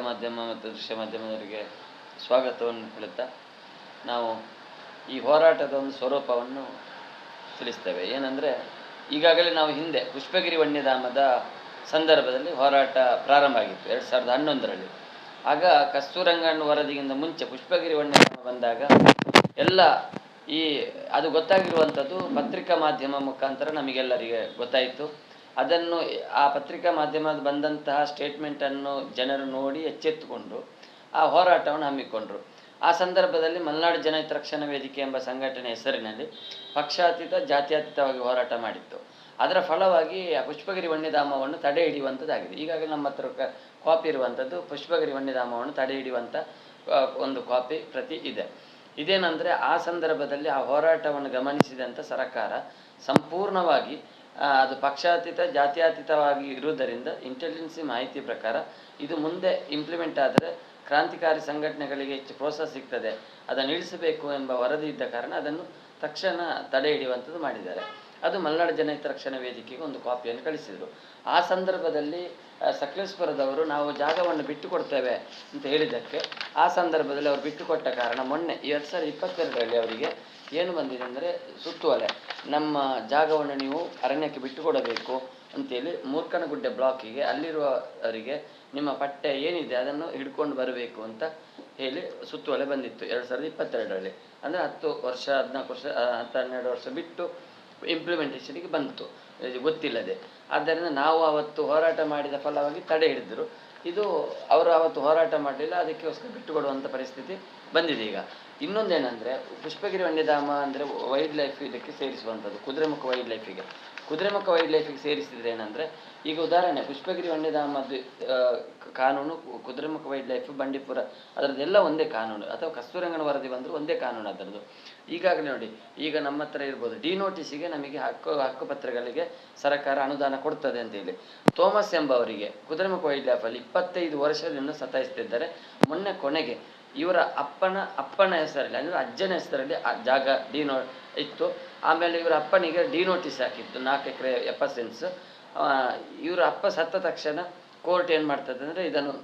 ಮಾಧ್ಯಮ ಮತ್ತು ದೃಶ್ಯ ಮಾಧ್ಯಮದವರಿಗೆ ಸ್ವಾಗತವನ್ನು ಹೇಳುತ್ತಾ ನಾವು ಈ ಹೋರಾಟದ ಒಂದು ಸ್ವರೂಪವನ್ನು ತಿಳಿಸ್ತೇವೆ. ಏನಂದರೆ, ಈಗಾಗಲೇ ನಾವು ಹಿಂದೆ ಪುಷ್ಪಗಿರಿ ವನ್ಯಧಾಮದ ಸಂದರ್ಭದಲ್ಲಿ ಹೋರಾಟ ಪ್ರಾರಂಭ ಆಗಿತ್ತು, ಎರಡು ಸಾವಿರದ ಹನ್ನೊಂದರಲ್ಲಿ. ಆಗ ಕಸ್ತೂರಂಗಣ್ಣ ವರದಿಗಿಂತ ಮುಂಚೆ ಪುಷ್ಪಗಿರಿ ವನ್ಯಧಾಮ ಬಂದಾಗ ಎಲ್ಲ ಈ ಅದು ಗೊತ್ತಾಗಿರುವಂಥದ್ದು ಪತ್ರಿಕಾ ಮಾಧ್ಯಮ ಮುಖಾಂತರ ನಮಗೆಲ್ಲರಿಗೆ ಗೊತ್ತಾಯಿತು. ಅದನ್ನು ಆ ಪತ್ರಿಕಾ ಮಾಧ್ಯಮದ ಬಂದಂತಹ ಸ್ಟೇಟ್ಮೆಂಟನ್ನು ಜನರು ನೋಡಿ ಎಚ್ಚೆತ್ತುಕೊಂಡು ಆ ಹೋರಾಟವನ್ನು ಹಮ್ಮಿಕೊಂಡರು. ಆ ಸಂದರ್ಭದಲ್ಲಿ ಮಲೆನಾಡು ಜನಹಿತ ರಕ್ಷಣಾ ವೇದಿಕೆ ಎಂಬ ಸಂಘಟನೆ ಹೆಸರಿನಲ್ಲಿ ಪಕ್ಷಾತೀತ, ಜಾತ್ಯತೀತವಾಗಿ ಹೋರಾಟ ಮಾಡಿತ್ತು. ಅದರ ಫಲವಾಗಿ ಪುಷ್ಪಗಿರಿ ವನ್ಯಧಾಮವನ್ನು ತಡೆ ಹಿಡಿಯುವಂಥದ್ದಾಗಿದೆ ಈಗಾಗಲೇ ನಮ್ಮ ಹತ್ರ ಕಾಪಿ ಇರುವಂಥದ್ದು ಪುಷ್ಪಗಿರಿ ವನ್ಯಧಾಮವನ್ನು ತಡೆ ಹಿಡಿಯುವಂಥ ಒಂದು ಕಾಪಿ ಪ್ರತಿ ಇದೆ. ಇದೇನೆಂದರೆ ಆ ಸಂದರ್ಭದಲ್ಲಿ ಆ ಹೋರಾಟವನ್ನು ಗಮನಿಸಿದಂಥ ಸರ್ಕಾರ ಸಂಪೂರ್ಣವಾಗಿ ಅದು ಪಕ್ಷಾತೀತ, ಜಾತ್ಯತೀತವಾಗಿ ಇರುವುದರಿಂದ ಇಂಟೆಲಿಜೆನ್ಸಿ ಮಾಹಿತಿ ಪ್ರಕಾರ ಇದು ಮುಂದೆ ಇಂಪ್ಲಿಮೆಂಟ್ ಆದರೆ ಕ್ರಾಂತಿಕಾರಿ ಸಂಘಟನೆಗಳಿಗೆ ಹೆಚ್ಚು ಪ್ರೋತ್ಸಾಹ ಸಿಗ್ತದೆ. ಅದನ್ನು ಇಳಿಸಬೇಕು ಎಂಬ ವರದಿ ಇದ್ದ ಕಾರಣ ಅದನ್ನು ತಕ್ಷಣ ತಡೆ ಹಿಡಿಯುವಂಥದ್ದು ಮಾಡಿದ್ದಾರೆ. ಅದು ಮಲೆನಾಡು ಜನಹಿತ ರಕ್ಷಣಾ ವೇದಿಕೆಗೆ ಒಂದು ಕಾಪಿಯನ್ನು ಕಳಿಸಿದರು. ಆ ಸಂದರ್ಭದಲ್ಲಿ ಸಕಲೇಶ್ವರದವರು ನಾವು ಜಾಗವನ್ನು ಬಿಟ್ಟು ಕೊಡ್ತೇವೆ ಅಂತ ಹೇಳಿದ್ದಕ್ಕೆ, ಆ ಸಂದರ್ಭದಲ್ಲಿ ಅವರು ಬಿಟ್ಟು ಕೊಟ್ಟ ಕಾರಣ ಮೊನ್ನೆ ಎರಡು ಸಾವಿರದ ಇಪ್ಪತ್ತೆರಡರಲ್ಲಿ ಅವರಿಗೆ ಏನು ಬಂದಿದೆ ಅಂದರೆ ಸುತ್ತುವಲೆ ನಮ್ಮ ಜಾಗವನ್ನು ನೀವು ಅರಣ್ಯಕ್ಕೆ ಬಿಟ್ಟುಕೊಡಬೇಕು ಅಂತೇಳಿ ಮೂರ್ಖನಗುಡ್ಡೆ ಬ್ಲಾಕಿಗೆ ಅಲ್ಲಿರುವವರಿಗೆ ನಿಮ್ಮ ಪಟ್ಟೆ ಏನಿದೆ ಅದನ್ನು ಹಿಡ್ಕೊಂಡು ಬರಬೇಕು ಅಂತ ಹೇಳಿ ಸುತ್ತುವಲೆ ಬಂದಿತ್ತು ಎರಡು ಸಾವಿರದ ಇಪ್ಪತ್ತೆರಡರಲ್ಲಿ. ಅಂದರೆ ಹತ್ತು ವರ್ಷ, ಹದಿನಾಲ್ಕು ವರ್ಷ ಹತ್ತು ಹನ್ನೆರಡು ವರ್ಷ ಬಿಟ್ಟು ಇಂಪ್ಲಿಮೆಂಟೇಷನಿಗೆ ಬಂತು. ಗೊತ್ತಿಲ್ಲದೆ. ಆದ್ದರಿಂದ ನಾವು ಅವತ್ತು ಹೋರಾಟ ಮಾಡಿದ ಫಲವಾಗಿ ತಡೆ ಹಿಡಿದರು. ಇದು ಅವರು ಅವತ್ತು ಹೋರಾಟ ಮಾಡಲಿಲ್ಲ, ಅದಕ್ಕೋಸ್ಕರ ಬಿಟ್ಟುಕೊಡುವಂಥ ಪರಿಸ್ಥಿತಿ ಬಂದಿದೆ ಈಗ. ಇನ್ನೊಂದೇನಂದ್ರೆ, ಪುಷ್ಪಗಿರಿ ವನ್ಯಧಾಮ ಅಂದರೆ ವೈಲ್ಡ್ ಲೈಫ್ ಇದಕ್ಕೆ ಸೇರಿಸುವಂಥದ್ದು, ಕುದುರೆಮುಖ ವೈಲ್ಡ್ ಲೈಫಿಗೆ ಕುದುರೆಮುಖ ವೈಲ್ಡ್ ಲೈಫಿಗೆ ಸೇರಿಸಿದ್ರೆ ಏನಂದ್ರೆ, ಈಗ ಉದಾಹರಣೆ, ಪುಷ್ಪಗಿರಿ ವನ್ಯಧಾಮದ ಕಾನೂನು, ಕುದುರೆಮುಖ ವೈಲ್ಡ್ ಲೈಫ್ ಬಂಡೀಪುರ, ಅದರದ್ದೆಲ್ಲ ಒಂದೇ ಕಾನೂನು, ಅಥವಾ ಕಸ್ತೂರಂಗನ ವರದಿ ಬಂದರೂ ಒಂದೇ ಕಾನೂನು ಅದರದ್ದು. ಈಗಾಗಲೇ ನೋಡಿ, ಈಗ ನಮ್ಮ ಹತ್ರ ಇರ್ಬೋದು ಡಿ ನೋಟಿಸಿಗೆ ನಮಗೆ ಹಕ್ಕು, ಹಕ್ಕುಪತ್ರಗಳಿಗೆ ಸರ್ಕಾರ ಅನುದಾನ ಕೊಡ್ತದೆ ಅಂತೇಳಿ ತೋಮಸ್ ಎಂಬವರಿಗೆ ಕುದುರೆಮುಖ ವೈಲ್ಡ್ ಲೈಫಲ್ಲಿ ಇಪ್ಪತ್ತೈದು ವರ್ಷದಿಂದ ಸತಾಯಿಸ್ತಿದ್ದಾರೆ. ಮೊನ್ನೆ ಕೊನೆಗೆ ಇವರ ಅಪ್ಪನ ಅಪ್ಪನ ಹೆಸರಲ್ಲಿ, ಅಂದರೆ ಅಜ್ಜನ ಹೆಸರಲ್ಲಿ ಆ ಜಾಗ ಡಿನೋ ಇತ್ತು. ಆಮೇಲೆ ಇವರ ಅಪ್ಪನಿಗೆ ಡಿ ನೋಟಿಸ್ ಹಾಕಿತ್ತು, ನಾಲ್ಕು ಎಕರೆ ಎಪ್ಪತ್ತು ಸೆನ್ಸ್ ಇವರ ಅಪ್ಪ ಸತ್ತ ತಕ್ಷಣ ಕೋರ್ಟ್ ಏನು ಮಾಡ್ತದೆ ಅಂದರೆ ಇದನ್ನು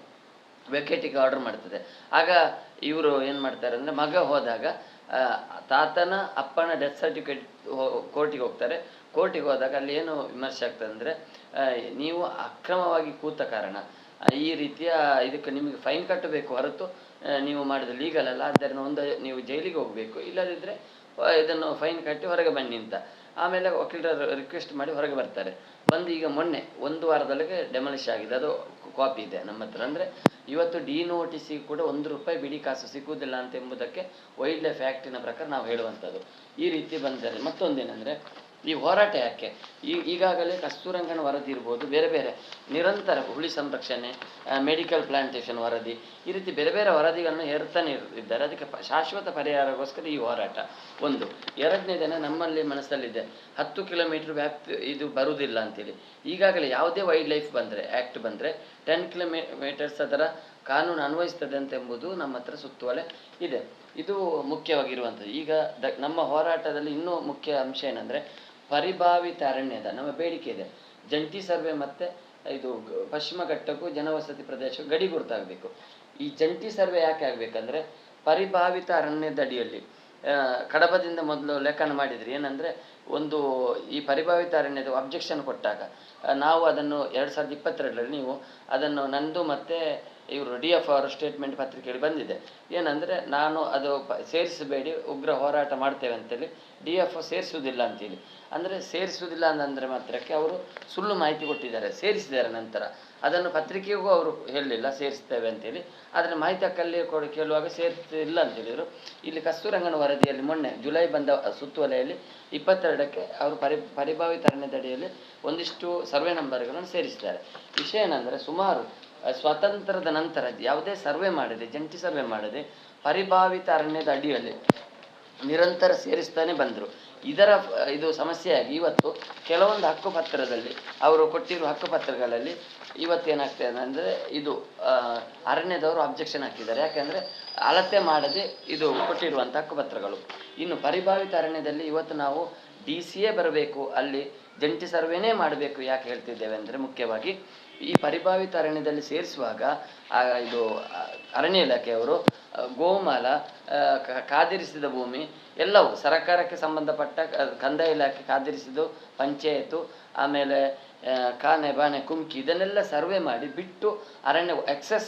ವೆಕೇಟಿಗೆ ಆರ್ಡರ್ ಮಾಡ್ತದೆ. ಆಗ ಇವರು ಏನು ಮಾಡ್ತಾರೆ ಅಂದರೆ ಮಗ ಹೋದಾಗ ತಾತನ, ಅಪ್ಪನ ಡೆತ್ ಸರ್ಟಿಫಿಕೇಟ್ ಕೋರ್ಟಿಗೆ ಹೋಗ್ತಾರೆ. ಕೋರ್ಟಿಗೆ ಹೋದಾಗ ಅಲ್ಲಿ ಏನು ವಿಮರ್ಶೆ ಆಗ್ತದೆ ಅಂದರೆ ನೀವು ಅಕ್ರಮವಾಗಿ ಕೂತ ಕಾರಣ. ಈ ರೀತಿಯ ಇದಕ್ಕೆ ನಿಮಗೆ ಫೈನ್ ಕಟ್ಟಬೇಕು. ಹೊರತು ನೀವು ಮಾಡಿದ ಲೀಗಲ್ ಅಲ್ಲ. ಆದ್ದರಿಂದ ಒಂದು ನೀವು ಜೈಲಿಗೆ ಹೋಗಬೇಕು. ಇಲ್ಲದಿದ್ದರೆ ಇದನ್ನು ಫೈನ್ ಕಟ್ಟಿ ಹೊರಗೆ ಬನ್ನಿ ಅಂತ. ಆಮೇಲೆ ವಕೀಲರು ರಿಕ್ವೆಸ್ಟ್ ಮಾಡಿ ಹೊರಗೆ ಬರ್ತಾರೆ. ಬಂದು ಈಗ ಮೊನ್ನೆ, ಒಂದು ವಾರದೊಳಗೆ ಡೆಮಾಲಿಷ್ ಆಗಿದೆ. ಅದು ಕಾಪಿ ಇದೆ ನಮ್ಮ ಹತ್ರ. ಅಂದರೆ, ಇವತ್ತು ಡಿ ನೋಟಿಸಿಗೆ ಕೂಡ ಒಂದು ರೂಪಾಯಿ ಬಿಡಿ ಕಾಸು ಸಿಗುವುದಿಲ್ಲ ಅಂತ ಎಂಬುದಕ್ಕೆ ವೈಲ್ಡ್ ಲೈಫ್ ಆ್ಯಕ್ಟಿನ ಪ್ರಕಾರ ನಾವು ಹೇಳುವಂಥದ್ದು. ಈ ರೀತಿ ಬಂದರೆ ಮತ್ತೊಂದೇನೆಂದರೆ ಈ ಹೋರಾಟ ಯಾಕೆ? ಈ ಈಗಾಗಲೇ ಕಸ್ತೂರಂಗನ ವರದಿ ಇರ್ಬೋದು, ಬೇರೆ ಬೇರೆ ನಿರಂತರ ಹುಳಿ ಸಂರಕ್ಷಣೆ ಮೆಡಿಕಲ್ ಪ್ಲಾಂಟೇಶನ್ ವರದಿ, ಈ ರೀತಿ ಬೇರೆ ಬೇರೆ ವರದಿಗಳನ್ನು ಹೇರ್ತಾನೆ ಇದ್ದಾರೆ. ಅದಕ್ಕೆ ಶಾಶ್ವತ ಪರಿಹಾರಗೋಸ್ಕರ ಈ ಹೋರಾಟ. ಒಂದು ಎರಡನೇದೇನೆ ನಮ್ಮಲ್ಲಿ ಮನಸ್ಸಲ್ಲಿದೆ, ಹತ್ತು ಕಿಲೋಮೀಟರ್ ವ್ಯಾಪ್ತಿ ಇದು ಬರುವುದಿಲ್ಲ ಅಂತೇಳಿ. ಈಗಾಗಲೇ ಯಾವುದೇ ವೈಲ್ಡ್ ಲೈಫ್ ಬಂದರೆ ಆ್ಯಕ್ಟ್ ಬಂದರೆ ಟೆನ್ ಕಿಲೋಮೀಟರ್ಸ್ ಅದರ ಕಾನೂನು ಅನ್ವಯಿಸ್ತದೆ ಅಂತ ಎಂಬುದು ನಮ್ಮ ಹತ್ರ ಸುತ್ತುವಲೆ ಇದೆ. ಇದು ಮುಖ್ಯವಾಗಿರುವಂಥದ್ದು. ಈಗ ದ, ನಮ್ಮ ಹೋರಾಟದಲ್ಲಿ ಇನ್ನೂ ಮುಖ್ಯ ಅಂಶ ಏನಂದರೆ ಪರಿಭಾವಿತ ಅರಣ್ಯದ ನಮ್ಮ ಬೇಡಿಕೆ ಇದೆ. ಜಂಟಿ ಸರ್ವೆ ಮತ್ತೆ ಇದು ಪಶ್ಚಿಮ ಘಟ್ಟಕ್ಕೂ ಜನವಸತಿ ಪ್ರದೇಶ ಗಡಿ ಗುರುತಾಗಬೇಕು. ಈ ಜಂಟಿ ಸರ್ವೆ ಯಾಕೆ ಆಗ್ಬೇಕಂದ್ರೆ ಪರಿಭಾವಿತ ಅರಣ್ಯದ ಅಡಿಯಲ್ಲಿ ಕಡಬದಿಂದ ಮೊದಲು ಲೇಖನ ಮಾಡಿದ್ರಿ. ಏನಂದರೆ ಒಂದು ಈ ಪರಿಭಾವಿತ ಅರಣ್ಯದ ಅಬ್ಜೆಕ್ಷನ್ ಕೊಟ್ಟಾಗ ನಾವು ಅದನ್ನು ಎರಡು ಸಾವಿರದ ಇಪ್ಪತ್ತೆರಡರಲ್ಲಿ ನೀವು ಅದನ್ನು ನಂದು ಮತ್ತು ಇವರು ಡಿ ಎಫ್ ಅವರ ಸ್ಟೇಟ್ಮೆಂಟ್ ಪತ್ರಿಕೆಯಲ್ಲಿ ಬಂದಿದೆ. ಏನಂದರೆ, ನಾನು ಅದು ಸೇರಿಸಬೇಡಿ, ಉಗ್ರ ಹೋರಾಟ ಮಾಡ್ತೇವೆ ಅಂತೇಳಿ ಡಿ ಎಫ್ ಸೇರಿಸುವುದಿಲ್ಲ ಅಂತೇಳಿ. ಅಂದರೆ ಸೇರಿಸುವುದಿಲ್ಲ ಅಂದರೆ ಮಾತ್ರಕ್ಕೆ ಅವರು ಸುಳ್ಳು ಮಾಹಿತಿ ಕೊಟ್ಟಿದ್ದಾರೆ, ಸೇರಿಸಿದ್ದಾರೆ ನಂತರ. ಅದನ್ನು ಪತ್ರಿಕೆಗೂ ಅವರು ಹೇಳಲಿಲ್ಲ, ಸೇರಿಸ್ತೇವೆ ಅಂತೇಳಿ. ಆದರೆ ಮಾಹಿತಿ ಕಲ್ಲಿ ಕೊಡು, ಕೇಳುವಾಗ ಸೇರಿಸಿಲ್ಲ ಅಂತ ಹೇಳಿದರು ಇಲ್ಲಿ ಕಸ್ತೂರಂಗನ ವರದಿಯಲ್ಲಿ ಮೊನ್ನೆ, ಜುಲೈ ಬಂದ ಸುತ್ತುವಲೆಯಲ್ಲಿ ಇಪ್ಪತ್ತೆರಡಕ್ಕೆ ಅವರು ಪರಿ, ಪರಿಭಾವಿತ ಅರಣ್ಯದಡಿಯಲ್ಲಿ ಒಂದಿಷ್ಟು ಸರ್ವೆ ನಂಬರ್ಗಳನ್ನು ಸೇರಿಸಿದ್ದಾರೆ. ವಿಷಯ ಏನಂದರೆ ಸುಮಾರು ಸ್ವಾತಂತ್ರ್ಯದ ನಂತರ ಯಾವುದೇ ಸರ್ವೆ ಮಾಡದೆ, ಜಂಟಿ ಸರ್ವೆ ಮಾಡದೆ, ಪರಿಭಾವಿತ ಅರಣ್ಯದ ಅಡಿಯಲ್ಲಿ ನಿರಂತರ ಸೇರಿಸ್ತಾನೆ ಬಂದರು. ಇದರ, ಇದು ಸಮಸ್ಯೆಯಾಗಿ ಇವತ್ತು ಕೆಲವೊಂದು ಹಕ್ಕುಪತ್ರದಲ್ಲಿ, ಅವರು ಕೊಟ್ಟಿರುವ ಹಕ್ಕುಪತ್ರಗಳಲ್ಲಿ ಇವತ್ತೇನಾಗ್ತದೆ ಅಂದರೆ ಇದು ಅರಣ್ಯದವರು ಅಬ್ಜೆಕ್ಷನ್ ಹಾಕಿದ್ದಾರೆ. ಯಾಕೆಂದರೆ ಅಳತೆ ಮಾಡದೆ ಇದು ಕೊಟ್ಟಿರುವಂಥ ಹಕ್ಕುಪತ್ರಗಳು. ಇನ್ನು ಪರಿಭಾವಿತ ಅರಣ್ಯದಲ್ಲಿ ಇವತ್ತು ನಾವು ಡಿ ಸಿ ಬರಬೇಕು. ಅಲ್ಲಿ ಜಂಟಿ ಸರ್ವೇನೇ ಮಾಡಬೇಕು ಯಾಕೆ ಹೇಳ್ತಿದ್ದೇವೆ ಅಂದರೆ ಮುಖ್ಯವಾಗಿ ಈ ಪರಿಭಾವಿತ ಅರಣ್ಯದಲ್ಲಿ ಸೇರಿಸುವಾಗ ಆ, ಇದು ಅರಣ್ಯ ಇಲಾಖೆಯವರು ಗೋಮಾಲ ಕಾದಿರಿಸಿದ ಭೂಮಿ ಎಲ್ಲವೂ ಸರಕಾರಕ್ಕೆ ಸಂಬಂಧಪಟ್ಟ ಕಂದಾಯ ಇಲಾಖೆ ಕಾದಿರಿಸಿದ್ದು ಪಂಚಾಯತು ಆಮೇಲೆ ಕಾನೆ ಬಾನೆ ಕುಮ್ಕಿ ಇದನ್ನೆಲ್ಲ ಸರ್ವೆ ಮಾಡಿ ಬಿಟ್ಟು ಅರಣ್ಯ ಎಕ್ಸೆಸ್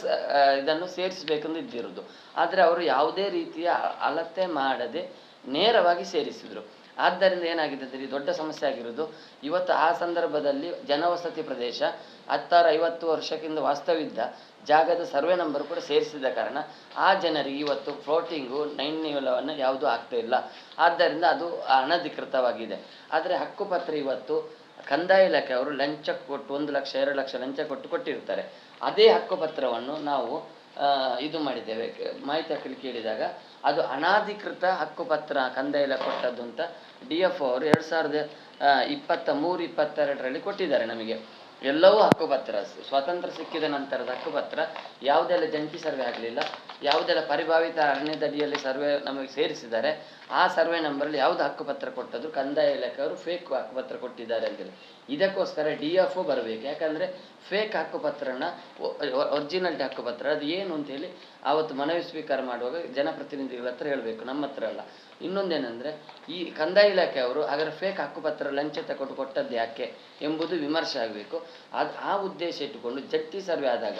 ಇದನ್ನು ಸೇರಿಸಬೇಕೆಂದು ಇದ್ದಿರೋದು. ಆದರೆ ಅವರು ಯಾವುದೇ ರೀತಿಯ ಅಳತೆ ಮಾಡದೆ ನೇರವಾಗಿ ಸೇರಿಸಿದರು. ಆದ್ದರಿಂದ ಏನಾಗಿದೆ ಈ ದೊಡ್ಡ ಸಮಸ್ಯೆ ಆಗಿರೋದು. ಇವತ್ತು ಆ ಸಂದರ್ಭದಲ್ಲಿ ಜನವಸತಿ ಪ್ರದೇಶ, ಹತ್ತಾರು ಐವತ್ತು ವರ್ಷಕ್ಕಿಂತ ವಾಸ್ತವಿದ್ದ ಜಾಗದ ಸರ್ವೆ ನಂಬರ್ ಕೂಡ ಸೇರಿಸಿದ ಕಾರಣ ಆ ಜನರಿಗೆ ಇವತ್ತು ಫ್ಲೋಟಿಂಗು ನೈನ್ಯವಲವನ್ನು ಯಾವುದೂ ಆಗ್ತಾ ಇಲ್ಲ. ಆದ್ದರಿಂದ ಅದು ಅನಧಿಕೃತವಾಗಿದೆ. ಆದರೆ ಹಕ್ಕುಪತ್ರ ಇವತ್ತು ಕಂದಾಯ ಇಲಾಖೆ ಅವರು ಲಂಚ ಕೊಟ್ಟು, ಒಂದು ಲಕ್ಷ, ಎರಡು ಲಕ್ಷ ಲಂಚ ಕೊಟ್ಟು ಕೊಟ್ಟಿರ್ತಾರೆ. ಅದೇ ಹಕ್ಕುಪತ್ರವನ್ನು ನಾವು ಇದು ಮಾಡಿದ್ದೇವೆ. ಮಾಹಿತಿ ಕೇಳಿದಾಗ, ಅದು ಅನಾಧಿಕೃತ ಹಕ್ಕುಪತ್ರ ಕಂದಾಯ ಕೊಟ್ಟದ್ದು ಅಂತ ಡಿ ಎಫ್ ಅವರು ಎರಡು ಸಾವಿರದ ಇಪ್ಪತ್ತ ಮೂರು ಇಪ್ಪತ್ತೆರಡರಲ್ಲಿ ಕೊಟ್ಟಿದ್ದಾರೆ ನಮಗೆ. ಎಲ್ಲವೂ ಹಕ್ಕುಪತ್ರ. ಸ್ವಾತಂತ್ರ್ಯ ಸಿಕ್ಕಿದ ನಂತರದ ಹಕ್ಕುಪತ್ರ, ಯಾವುದೆಲ್ಲ ಜಂಟಿ ಸರ್ವೆ ಆಗಲಿಲ್ಲ, ಯಾವುದೆಲ್ಲ ಪರಿಭಾವಿತ ಅರಣ್ಯದಡಿಯಲ್ಲಿ ಸರ್ವೆ ನಮಗೆ ಸೇರಿಸಿದ್ದಾರೆ ಆ ಸರ್ವೆ ನಂಬರಲ್ಲಿ ಯಾವುದು ಹಕ್ಕುಪತ್ರ ಕೊಟ್ಟದ್ರು ಕಂದಾಯ ಇಲಾಖೆಯವರು ಫೇಕ್ ಹಕ್ಕುಪತ್ರ ಕೊಟ್ಟಿದ್ದಾರೆ ಅಂತೇಳಿ ಇದಕ್ಕೋಸ್ಕರ ಡಿ ಎಫ್ ಒ ಬರಬೇಕು. ಯಾಕಂದರೆ ಫೇಕ್ ಹಕ್ಕುಪತ್ರನ ಒರಿಜಿನಲ್ಟಿ ಹಕ್ಕುಪತ್ರ, ಅದು ಏನು ಅಂತೇಳಿ ಆವತ್ತು ಮನವಿ ಸ್ವೀಕಾರ ಮಾಡುವಾಗ ಜನಪ್ರತಿನಿಧಿಗಳ ಹತ್ರ ಹೇಳಬೇಕು. ನಮ್ಮ ಹತ್ರ ಅಲ್ಲ. ಇನ್ನೊಂದೇನೆಂದರೆ ಈ ಕಂದಾಯ ಇಲಾಖೆಯವರು ಅದರ ಫೇಕ್ ಹಕ್ಕುಪತ್ರ ಲಂಚ ತಗೊಂಡು ಕೊಟ್ಟದ್ದು ಯಾಕೆ ಎಂಬುದು ವಿಮರ್ಶೆ ಆಗಬೇಕು. ಅದು ಆ ಉದ್ದೇಶ ಇಟ್ಟುಕೊಂಡು ಜಟ್ಟಿ ಸರ್ವೆ ಆದಾಗ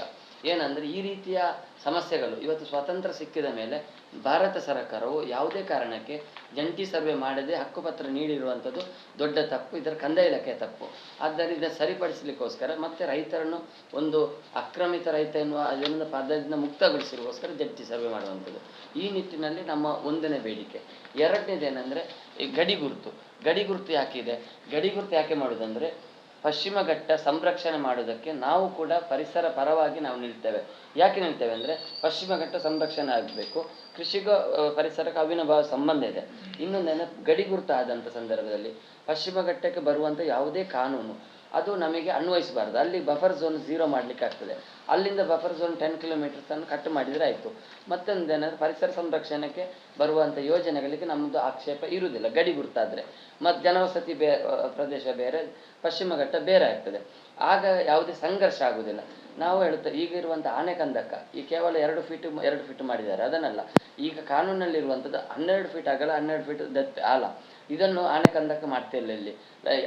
ಏನಂದರೆ ಈ ರೀತಿಯ ಸಮಸ್ಯೆಗಳು ಇವತ್ತು ಸ್ವಾತಂತ್ರ್ಯ ಸಿಕ್ಕಿದ ಮೇಲೆ ಭಾರತ ಸರ್ಕಾರವು ಯಾವುದೇ ಕಾರಣಕ್ಕೆ ಜಂಟಿ ಸರ್ವೆ ಮಾಡದೆ ಹಕ್ಕುಪತ್ರ ನೀಡಿರುವಂಥದ್ದು ದೊಡ್ಡ ತಪ್ಪು, ಇದರ ಕಂದಾಯ ಇಲಾಖೆಯ ತಪ್ಪು. ಆದ್ದರಿಂದ ಸರಿಪಡಿಸಲಿಕ್ಕೋಸ್ಕರ ಮತ್ತೆ ರೈತರನ್ನು ಒಂದು ಅಕ್ರಮಿತ ರೈತ ಎನ್ನುವ ಅದರಿಂದ ಪದದಿಂದ ಮುಕ್ತಗೊಳಿಸಿರುವೋಸ್ಕರ ಜಂಟಿ ಸರ್ವೆ ಮಾಡುವಂಥದ್ದು. ಈ ನಿಟ್ಟಿನಲ್ಲಿ ನಮ್ಮ ಒಂದನೇ ಬೇಡಿಕೆ. ಎರಡನೇದೇನೆಂದರೆ ಈ ಗಡಿ ಗುರುತು. ಗಡಿ ಗುರುತು ಯಾಕಿದೆ? ಗಡಿ ಗುರುತು ಯಾಕೆ ಮಾಡೋದಂದರೆ ಪಶ್ಚಿಮ ಘಟ್ಟ ಸಂರಕ್ಷಣೆ ಮಾಡೋದಕ್ಕೆ ನಾವು ಕೂಡ ಪರಿಸರ ಪರವಾಗಿ ನಾವು ನಿಲ್ತೇವೆ. ಯಾಕೆ ನಿಲ್ತೇವೆ ಅಂದರೆ ಪಶ್ಚಿಮ ಘಟ್ಟ ಸಂರಕ್ಷಣೆ ಆಗಬೇಕು. ಕೃಷಿಗೂ ಪರಿಸರಕ್ಕೆ ಅವಿನಭಾವ ಸಂಬಂಧ ಇದೆ. ಇನ್ನೊಂದೇನೆ ಗಡಿ ಗುರುತು ಆದಂಥ ಸಂದರ್ಭದಲ್ಲಿ ಪಶ್ಚಿಮ ಘಟ್ಟಕ್ಕೆ ಬರುವಂಥ ಯಾವುದೇ ಕಾನೂನು ಅದು ನಮಗೆ ಅನ್ವಯಿಸಬಾರ್ದು. ಅಲ್ಲಿ ಬಫರ್ ಝೋನ್ ಝೀರೋ ಮಾಡಲಿಕ್ಕೆ ಆಗ್ತದೆ. ಅಲ್ಲಿಂದ ಬಫರ್ ಝೋನ್ ಟೆನ್ ಕಿಲೋಮೀಟರ್ ಅನ್ನು ಕಟ್ ಮಾಡಿದರೆ ಆಯಿತು. ಮತ್ತೊಂದೇನಾದ್ರೆ ಪರಿಸರ ಸಂರಕ್ಷಣೆಗೆ ಬರುವಂಥ ಯೋಜನೆಗಳಿಗೆ ನಮ್ಮದು ಆಕ್ಷೇಪ ಇರುವುದಿಲ್ಲ. ಗಡಿ ಗುರುತಾದರೆ. ಮತ್ತು ಜನವಸತಿ ಬೇ ಪ್ರದೇಶ ಬೇರೆ, ಪಶ್ಚಿಮ ಘಟ್ಟ ಬೇರೆ ಆಗ್ತದೆ. ಆಗ ಯಾವುದೇ ಸಂಘರ್ಷ ಆಗುವುದಿಲ್ಲ. ನಾವು ಹೇಳುತ್ತೇವೆ ಈಗ ಇರುವಂಥ ಆನೆಕಂದಕ, ಈ ಕೇವಲ ಎರಡು ಫೀಟ್ ಎರಡು ಫೀಟ್ ಮಾಡಿದ್ದಾರೆ. ಅದನ್ನಲ್ಲ. ಈಗ ಕಾನೂನಲ್ಲಿರುವಂಥದ್ದು ಹನ್ನೆರಡು ಫೀಟ್ ಆಗಲ್ಲ ಹನ್ನೆರಡು ಫೀಟ್ ದತ್ತ ಆಲ ಇದನ್ನು ಆನೆಕಂದಕ ಮಾಡ್ತಾ ಇಲ್ಲ